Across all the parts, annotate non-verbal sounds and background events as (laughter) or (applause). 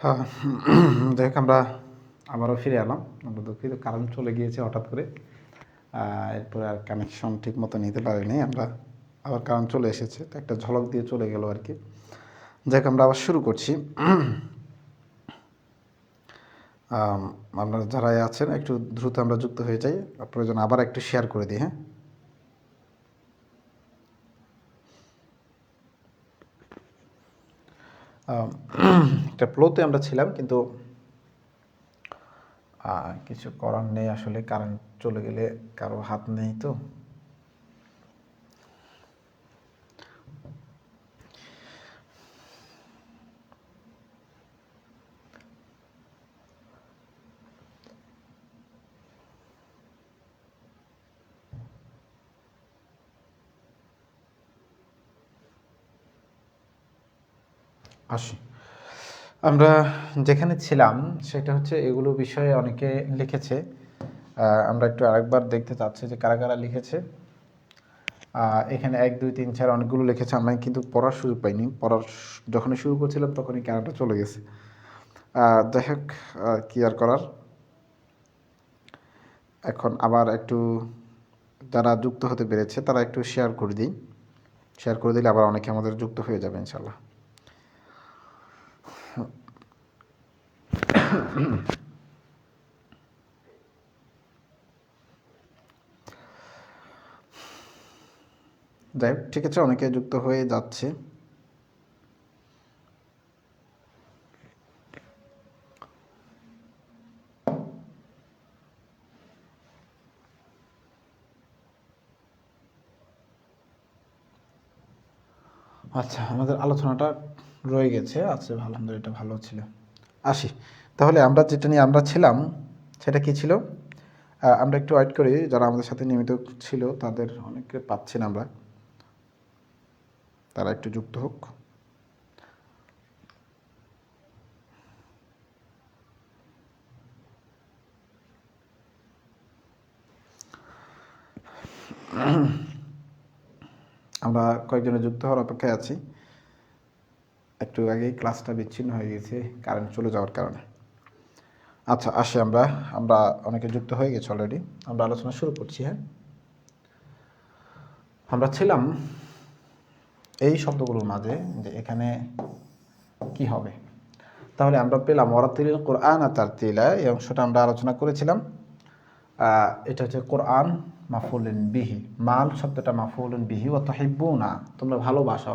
হ্যাঁ (clears throat) দেখ, আমরা আবারও ফিরে এলাম। আমরা দুঃখিত কারণ চলে গিয়েছে হঠাৎ করে। এরপরে আর কানেকশন ঠিক মতো নিতে পারিনি। আমরা আবার কারণ চলে এসেছে। তো একটা ঝলক দিয়ে চলে গেল আর কি। যাক, আমরা আবার শুরু করছি। আপনারা যারা আছেন, একটু দ্রুত আমরা যুক্ত হয়ে যাই। প্রয়োজন আবার একটু শেয়ার করে দিই হ্যাঁ? (clears throat) একটা ফ্লোতে আমরা ছিলাম, কিন্তু কিছু করার নেই আসলে কারেন্ট চলে গেলে কারও হাত নেই তো। আসি। আমরা যেখানে ছিলাম, সেটা হচ্ছে এগুলো বিষয়ে অনেকে লিখেছে। আমরা একটু আরেকবার দেখতে চাচ্ছি যে কারা কারা লিখেছে। এখানে এক, দুই, তিন, চার অনেকগুলো লিখেছে। আমরা কিন্তু পড়ার সুযোগ পাইনি। পড়ার যখনই শুরু করছিলাম, তখনই ক্যানাডা চলে গেছে। যাই হোক কি আর করার? এখন আবার একটু যারা যুক্ত হতে পেরেছে, তারা একটু শেয়ার করে দিই। শেয়ার করে দিলে আবার অনেকে আমাদের যুক্ত হয়ে যাবে ইনশাল্লাহ যাই হোক, ঠিক আছে অনেকে যুক্ত হয়ে যাচ্ছে। আচ্ছা আমাদের আলোচনাটা রয়ে গেছে। আচ্ছা আলহামদুলিল্লাহ এটা ভালো ছিল। আসি। তাহলে আমরা যেটা নিয়ে আমরা ছিলাম, সেটা কি ছিল? আমরা একটু ওয়েট করি, যারা আমাদের সাথে নিয়মিত ছিল, তাদের অনেকে পাচ্ছি না আমরা। তারা একটু যুক্ত হোক। আমরা কয়েকজনে যুক্ত হওয়ার অপেক্ষায় আছি। একটু আগেই ক্লাসটা বিচ্ছিন্ন হয়ে গেছে কারেন্ট চলে যাওয়ার কারণে। আচ্ছা আসি আমরা। আমরা অনেকে যুক্ত হয়ে গেছি অলরেডি আমরা আলোচনা শুরু করছি হ্যাঁ? আমরা ছিলাম এই শব্দগুলোর মাঝে যে এখানে কি হবে। তাহলে আমরা পেলাম ওরাতিল কোরআন আর তার তিলা এই অংশটা আমরা আলোচনা করেছিলাম। এটা হচ্ছে কোরআন মাফুলিন বিহি। মাল শব্দটা মাফুলিন বিহি ও না তোমরা ভালোবাসো।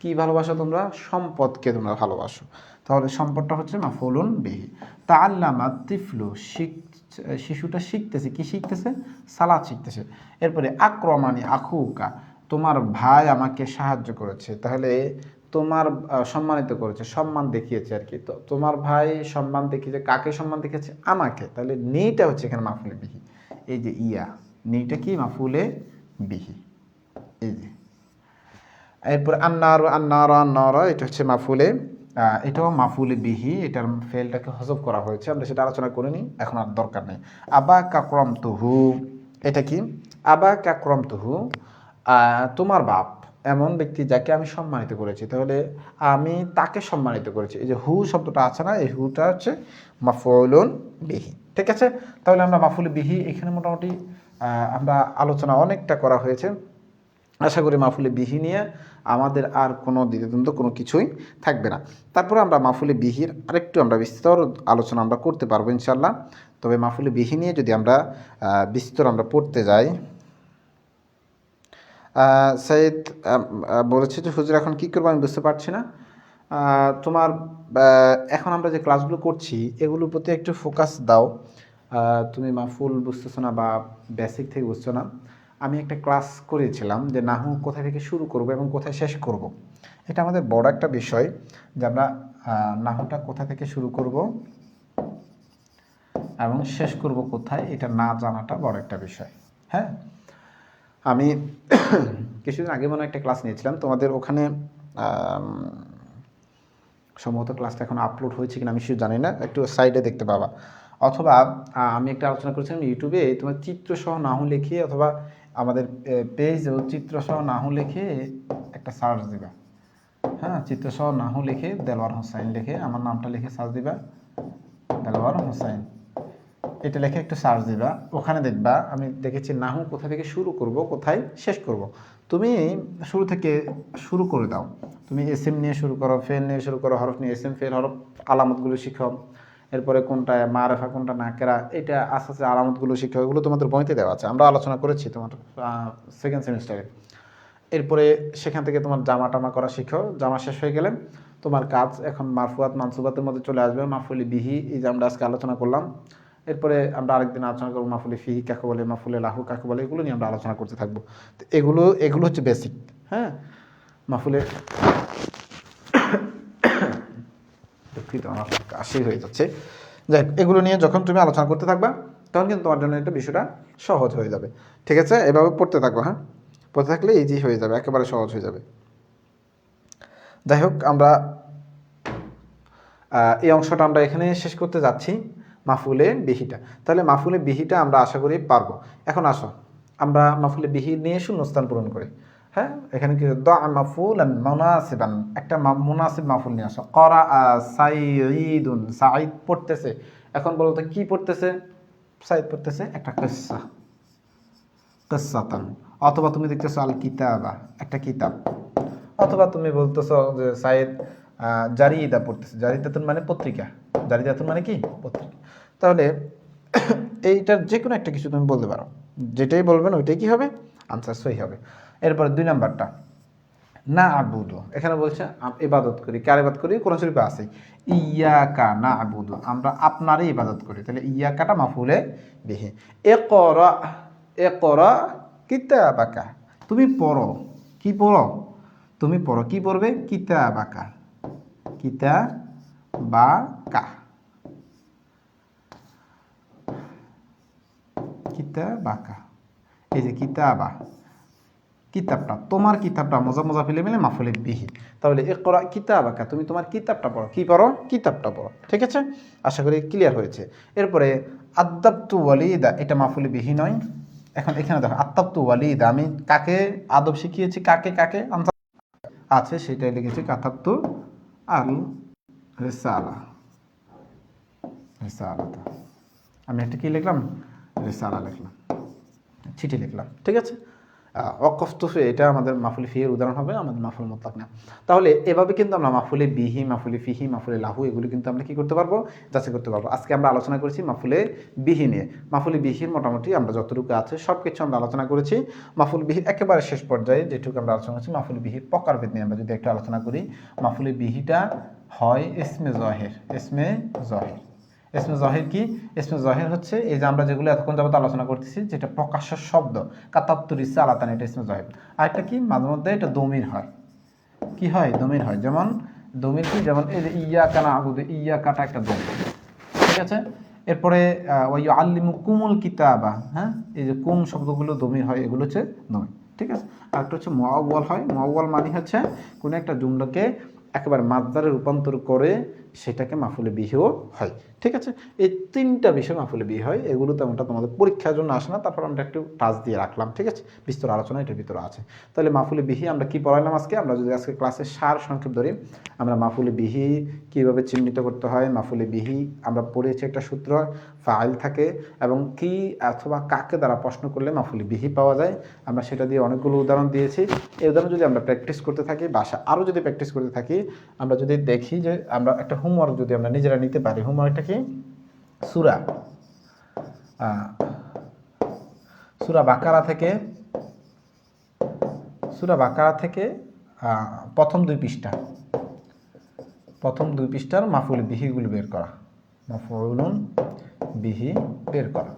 কি ভালোবাসো তোমরা? সম্পদকে তোমরা ভালোবাসো। তাহলে সম্পদটা হচ্ছে মাফুলুন বিহি। তা আল্লামা তিফলু, শিখ, শিশুটা শিখতেছে, কি শিখতেছে? সালাদ শিখতেছে। এরপরে, আক্রমানি আখুকা, তোমার ভাই আমাকে সাহায্য করেছে। তাহলে তোমার সম্মানিত করেছে, সম্মান দেখিয়েছে আর কি। তো তোমার ভাই সম্মান দেখিয়েছে, কাকে সম্মান দেখিয়েছে? আমাকে। তাহলে নেইটা হচ্ছে এখানে মাফুলে বিহি। এই যে ইয়া নেইটা কি? মাফুলে বিহি। এই যে। এরপর আন্নার আন্নার আন্নার এটা হচ্ছে মাফুলে এটাও মাফুলে বিহি, এটার ফেলটাকে হজব করা হয়েছে, আমরা সেটা আলোচনা করে নিই, এখন আর দরকার নেই। আবা কাক্রম তুহু এটা কি? আবা কাক্রম তুহু তোমার বাপ, এমন ব্যক্তি যাকে আমি সম্মানিত করেছি, তাহলে আমি তাকে সম্মানিত করেছি। এই যে হু শব্দটা আছে না, এই হুটা হচ্ছে মাফুলুন বিহি, ঠিক আছে? তাহলে আমরা মাফুল বিহি এখানে মোটামুটি আমরা আলোচনা অনেকটা করা হয়েছে। আশা করি মাফুলে বিহি নিয়ে আমাদের আর কোনো দ্বিতীয়দ্বন্দ্ব কোনো কিছুই থাকবে না। তারপরে আমরা মাফুলে বিহির আরেকটু আমরা বিস্তর আলোচনা আমরা করতে পারব ইনশাল্লাহ তবে মাফুলে বিহি নিয়ে যদি আমরা বিস্তর আমরা পড়তে যাই সাইদ বলেছে যে হুজুর এখন কী করব আমি বুঝতে পারছি না। তোমার এখন আমরা যে ক্লাসগুলো করছি এগুলোর প্রতি একটু ফোকাস দাও। তুমি মাফুল বুঝতেছো না বা বেসিক থেকে বুঝছ না। আমি একটা ক্লাস করেছিলাম যে নাহু কোথা থেকে শুরু করব এবং কোথায় শেষ করব। এটা আমাদের বড় একটা বিষয় যে আমরা নাহুটা কোথা থেকে শুরু করব এবং শেষ করব কোথায়, এটা না জানাটা বড় একটা বিষয়। হ্যাঁ? আমি (coughs) কিছুদিন আগে মনে একটা ক্লাস নিয়েছিলাম। তোমাদের ওখানে সম্ভবত ক্লাসটা এখন আপলোড হয়েছে কিনা আমি শুধু জানি না। একটু সাইডে দেখতে পাবা। অথবা আমি একটা আলোচনা করেছিলাম ইউটিউবে, তোমার চিত্রসহ নাহু লিখিয়ে অথবা আমাদের পেজ চিত্রসহ নাহু লিখে একটা সার্চ দিবা। হ্যাঁ চিত্রসহ নাহু লিখে দেলোয়ার হোসাইন লিখে আমার নামটা লিখে সার্চ দিবা। দেলোয়ার হোসাইন। এটা লিখে একটু সার্চ দিবা। ওখানে দেখবা, আমি দেখেছি নাহু কোথা থেকে শুরু করব, কোথায় শেষ করব। তুমি শুরু থেকে শুরু করে দাও। তুমি এসএম নিয়ে শুরু করো ফেল নিয়ে শুরু করো, হরফ নিয়ে এসএম ফেল হরফ, আলামতগুলো শিখো। এরপরে কোনটা মারেফা, কোনটা নাকেরা, এটা আস্তে আস্তে আলামতগুলো শিখো এগুলো তোমাদের বইতে দেওয়া আছে। আমরা আলোচনা করেছি তোমার সেকেন্ড সেমিস্টারে এরপরে সেখান থেকে তোমার জামা টামা করা শিখো জামা শেষ হয়ে গেলে তোমার কাজ এখন মারফুয়াত, মানসুবাতের মধ্যে চলে আসবে, মাফুলি বিহি, এই যে আমরা আজকে আলোচনা করলাম। এরপরে আমরা আরেকদিন আলোচনা করব মাফুলি ফিহি কাকে বলে, মাফুলে লাহু কাকে বলে, এগুলো নিয়ে আমরা আলোচনা করতে থাকব। তো এগুলো এগুলো হচ্ছে বেসিক হ্যাঁ? মাফুলে দুঃখিত আমার কাশি হয়ে যাচ্ছে। যাই এগুলো নিয়ে যখন তুমি আলোচনা করতে থাকবা, তখন কিন্তু তোমার জন্য এটা বিষয়টা সহজ হয়ে যাবে। ঠিক আছে? এভাবে পড়তে থাকব হ্যাঁ? পড়তে থাকলে ইজি হয়ে যাবে, একেবারে সহজ হয়ে যাবে। যাই হোক, আমরা এই অংশটা আমরা এখানে শেষ করতে যাচ্ছি, মাফুলে বিহিটা। তাহলে মাফুলে বিহিটা আমরা আশা করি পারব। এখন আসো, আমরা মাফুলে বিহি নিয়ে শূন্যস্থান পূরণ করি। হ্যাঁ? এখানে কি দ মাফুল মোনাসিবান? একটা মুনাসিব মাফুল নিয়ে আসো। করা সাইদুন সাইদ পড়তেছে। এখন বলো তো কি পড়তেছে? সাইদ পড়তেছে একটা কিসসা। কিসসাতান। অথবা তুমি দেখতেছো আল কিতাবা, একটা কিতাব। অথবা তুমি বলতেছো যে সাইদ জারিদা পড়তেছে। জারিদাতুন মানে পত্রিকা। জারিদাতুন মানে কি? পত্রিকা। তাহলে (coughs) এইটার যে কোনো একটা কিছু তুমি বলতে পারো। যেটাই বলবেন ওইটাই কি হবে? আনসার সহি হবে। এরপরে দুই নাম্বারটা, না আবুদু। এখানে বলছে ইবাদত করি। কার ইবাদত করি? কোন শরীফে আছে। ইয়াকা না আবুদু। আমরা আপনারই ইবাদত করি। তাহলে ইয়াকাটা মাফুলে বিহি। এ কর এ কর কিতাবাকা। তুমি পড়ো। কি পড়ো? তুমি পড়ো। কি পড়বে? কিতাবাকা। কিতা বা কা কিতা কিতাবাকা। এই যে কিতাবা। কিতাবটা, তোমার কিতাবটা মজা মজা ফেলে মিলে মাফুলে বিহি। তাহলে এ করা কিতাবাকা, তুমি তোমার কিতাবটা পড়ো। কি পড়ো? কিতাবটা পড়ো। ঠিক আছে? আশা করি ক্লিয়ার হয়েছে। এরপরে, আদাবতু ওয়ালিদা, এটা মাফুলে বিহি নয়। এখন এখানে দেখো আত্তাবতু ওয়ালিদা, আমি কাকে আদব শিখিয়েছি? কাকে কাকে? আনসার আছে, সেটাই লিখেছি কাতাবতু আল রেসালা। রেসালাতা। আমি একটা কি লিখলাম? রেসালা লিখলাম। চিঠি লিখলাম। ঠিক আছে? অকফ তুফে, এটা আমাদের মাফুলি ফিহের উদাহরণ হবে, আমাদের মাফুল মোতলাক না তাহলে এভাবে কিন্তু আমরা মাফুলে বিহি, মাফুলি ফিহি, মাফুলে লাহু, এগুলো কিন্তু আমরা কি করতে পারব? যাচাই করতে পারব। আজকে আমরা আলোচনা করেছি মাফুলে বিহি নিয়ে। মাফুলি বিহির মোটামুটি আমরা যতটুকু আছে সব কিছু আমরা আলোচনা করেছি। মাফুল বিহির একেবারে শেষ পর্যায়ে যেটুকু আমরা আলোচনা করেছি, মাফুল বিহির পকার প্রকারভেদ নিয়ে আমরা যদি একটু আলোচনা করি, মাফুলি বিহিটা হয় এসমে জহের এসমে জহের। এসমে জহের কি? এসমে জহের হচ্ছে এই যে আমরা যেগুলো এতক্ষণ যাবত আলোচনা করতেছি, যেটা প্রকাশ্য শব্দ কাতাপ্তুর ইসা আলাতান, এটা এসমে জহের। আরেকটা কি? মাঝে মধ্যে এটা দমির হয়। কি হয়? দমির হয়। যেমন, দমির কি? যেমন, এই যে ইয়া কানা আবুদে ইয়া কাটা একটা দমির ঠিক আছে? এরপরে ওই আল্লিমু কুমুল কিতাবা হ্যাঁ? এই যে কুম শব্দগুলো দমির হয়, এগুলো হচ্ছে দমির। ঠিক আছে? আর একটা হচ্ছে মোয়াওয়াল হয়। মোয়াওয়াল মানে হচ্ছে কোনো একটা জুমলাকে একেবারে মাদ্দারে রূপান্তর করে সেটাকে মাফুলে বিহিও হয়। ঠিক আছে? এই তিনটা বিষয় মাফুলে বিয়ে হয়। এগুলো তেমনটা তোমাদের পরীক্ষার জন্য আসে না। তারপর আমরা একটু টাচ দিয়ে রাখলাম। ঠিক আছে? বিস্তর আলোচনা এটার ভিতরে আছে। তাহলে মাফুলে বিহি আমরা কি পড়াইলাম আজকে? আমরা যদি আজকে ক্লাসের সার সংক্ষেপ ধরি, আমরা মাফুলে বিহি কীভাবে চিহ্নিত করতে হয়, মাফুলে বিহি আমরা পড়েছি একটা সূত্র, ফাইল থাকে, এবং কি অথবা কাকে দ্বারা প্রশ্ন করলে মাফুলি বিহি পাওয়া যায়? আমরা সেটা দিয়ে অনেকগুলো উদাহরণ দিয়েছি। এই উদাহরণ যদি আমরা প্র্যাকটিস করতে থাকি বাসা আরও যদি প্র্যাকটিস করতে থাকি, আমরা যদি দেখি যে আমরা একটা হোমওয়ার্ক যদি আমরা নিজেরা নিতে পারি হোমওয়ার্কটা কি? সুরা। সুরা বাকারা থেকে, সুরা বাকারা থেকে প্রথম দুই পৃষ্ঠা। প্রথম দুই পৃষ্ঠার মাফুল বিহিগুলো বের করা। মাফুল বিহি বের করা।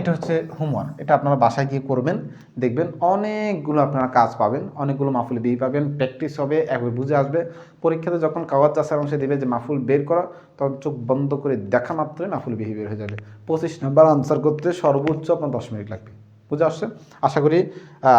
এটা হচ্ছে হোমওয়ার্ক এটা আপনারা বাসায় গিয়ে করবেন, দেখবেন অনেকগুলো আপনারা কাজ পাবেন, অনেকগুলো মাফুল বিহি পাবেন প্র্যাকটিস হবে, একবার বুঝে আসবে। পরীক্ষাতে যখন কাগজ চাষের অংশে দেবে যে মাফুল বের করা, তখন চোখ বন্ধ করে দেখা মাত্রই মাফুল বিহি বের হয়ে যাবে। পঁচিশ নাম্বার আনসার করতে সর্বোচ্চ আপনার দশ মিনিট লাগবে। বুঝে আসছে আশা করি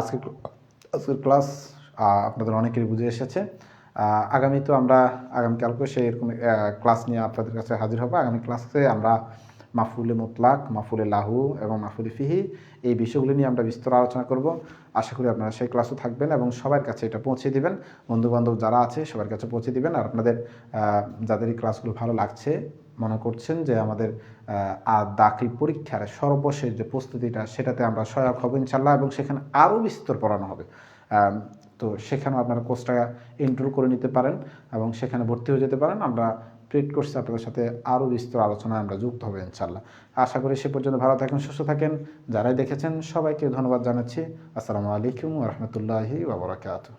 আজকে আজকের ক্লাস আপনাদের অনেকেরই বুঝে এসেছে। আগামী তো আমরা আগামীকালকে সেই এরকম ক্লাস নিয়ে আপনাদের কাছে হাজির হব। আগামী ক্লাসে আমরা মাফুলে মুতলাক, মাফুলে লাহু এবং মাফুলে ফিহি এই বিষয়গুলি নিয়ে আমরা বিস্তর আলোচনা করব। আশা করি আপনারা সেই ক্লাসও থাকবেন এবং সবার কাছে এটা পৌঁছে দিবেন। বন্ধুবান্ধব যারা আছে সবার কাছে পৌঁছে দিবেন আর আপনাদের যাদের এই ক্লাসগুলো ভালো লাগছে, মনে করছেন যে আমাদের আর দাখিল পরীক্ষার সর্বশেষ যে প্রস্তুতিটা সেটাতে আমরা সহায়ক হব ইনশাল্লাহ এবং সেখানে আরও বিস্তর পড়ানো হবে। তো সেখানেও আপনারা কোর্সটা এনরোল করে নিতে পারেন এবং সেখানে ভর্তি হয়ে যেতে পারেন। আমরা ট্রিট করছি। আপনাদের সাথে আরও বিস্তর আলোচনায় আমরা যুক্ত হব ইনশাল্লাহ আশা করি সে পর্যন্ত ভালো থাকেন, সুস্থ থাকেন। যারাই দেখেছেন, সবাইকে ধন্যবাদ জানাচ্ছি। আসসালামু আলাইকুম রহমতুল্লাহি ওবরাকাতু